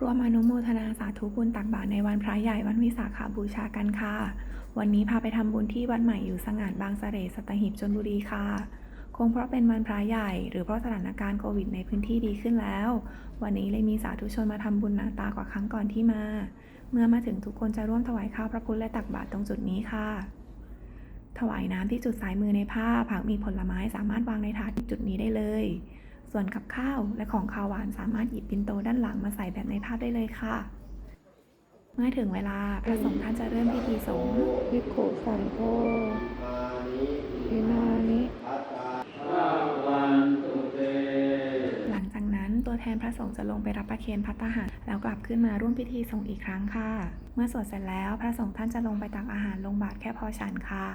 ร่วมอนุโมทนาสาธุบุญตักบาตรในวันพระใหญ่วันวิสาขบูชากันค่ะ วันนี้พาไปทำบุญที่วัดใหม่อยู่สงานบางเสร่สัตหีบชลบุรีค่ะ คงเพราะเป็นวันพระใหญ่ หรือเพราะสถานการณ์โควิดในพื้นที่ดีขึ้นแล้ว วันนี้เลยมีสาธุชนมาทำบุญหนาตากว่าครั้งก่อนที่มา เมื่อมาถึงทุกคนจะร่วมถวายข้าวพระพุทธและตักบาตรตรงจุดนี้ค่ะ ถวายน้ำที่จุดสายมือในภาพหากมีผลไม้สามารถวางในถาดที่จุดนี้ได้เลย ส่วนกับข้าวและของข้าวหวานสามารถหยิบปินโตด้านหลังมาใส่แบบในภาพได้เลยค่ะ เมื่อถึงเวลาพระสงฆ์ท่านจะเริ่มพิธีสงฆ์ภิกขุสังโฆอิมานิหลังจากนั้นตัวแทนพระสงฆ์จะลงไปรับประเคนพัตตาหาร แล้วกลับขึ้นมาร่วมพิธีสงฆ์อีกครั้งค่ะ เมื่อสวดเสร็จแล้วพระสงฆ์ท่านจะลงไปตักอาหารลงบาตรแค่พอฉันค่ะ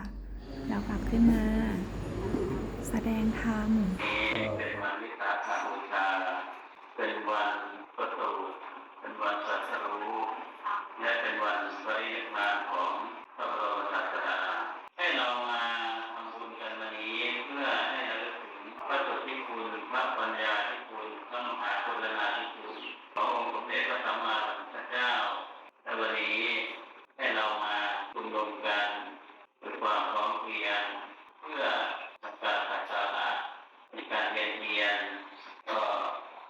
แล้วกลับขึ้นมา แสดงธรรม พระมมาสัมพุทธเจ้าและวันนี้ให้เรามาชุมนุมกันด้วยความพร้อมเพรียงเพื่อทำการสักการะมีการเรียนเรียนก็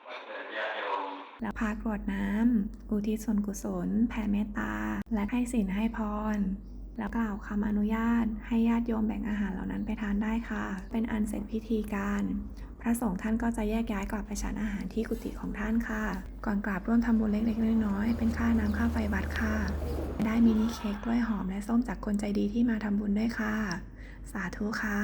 มาเกิดญาติโยมแล้วพากรวดน้ำอุทิศส่วนกุศล แผ่เมตตา และให้ศีลให้พรแล้วกล่าวคำอนุญาตให้ญาติโยมแบ่งอาหารเหล่านั้นไปทานได้ค่ะ เป็นอันเสร็จพิธีการ ระสงฆ์ท่านก็จะแยกย้ายกลับไปฉันอาหารที่กุฏิของท่านค่ะ ก่อนกราบร่วมทำบุญเล็กๆน้อยๆเป็นค่าน้ำค่าไฟวัดค่ะ ได้มินิเค้กกล้วยหอมและส้มจากคนใจดีที่มาทำบุญด้วยค่ะ สาธุค่ะ